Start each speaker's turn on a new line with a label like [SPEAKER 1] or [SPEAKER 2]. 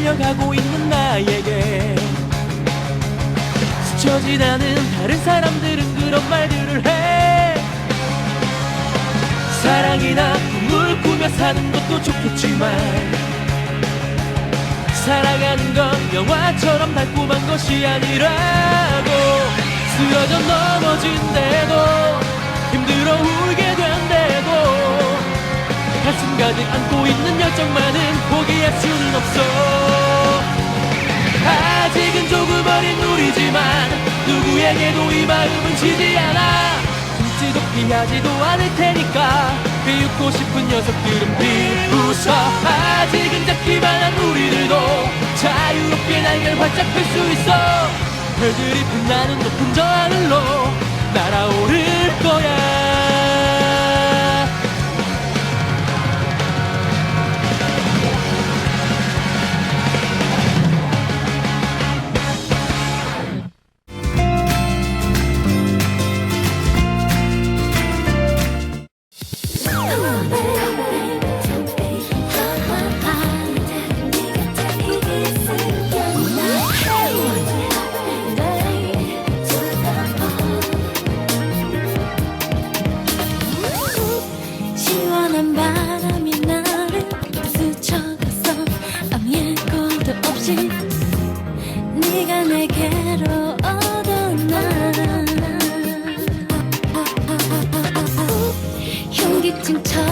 [SPEAKER 1] 달려가고 있는 나에게. 스쳐 지나는 다른 사람들은 그런 말들을 해. 사랑이나 꿈을 꾸며 사는 것도 좋겠지만 살아가는 건 영화처럼 달콤한 것이 아니라고. 쓰러져 넘어진대도 힘들어 울게 된대도 가슴 가득 안고 있는 열정만은 누구에게도 이 마음은 지지 않아. 숨지도 피하지도 않을 테니까 비웃고 싶은 녀석들은 비웃어. 아직은 작기만 한 우리들도 자유롭게 날개를 활짝 펼 수 있어. 별들이 빛나는 높은 저 하늘로 날아오를 거야 time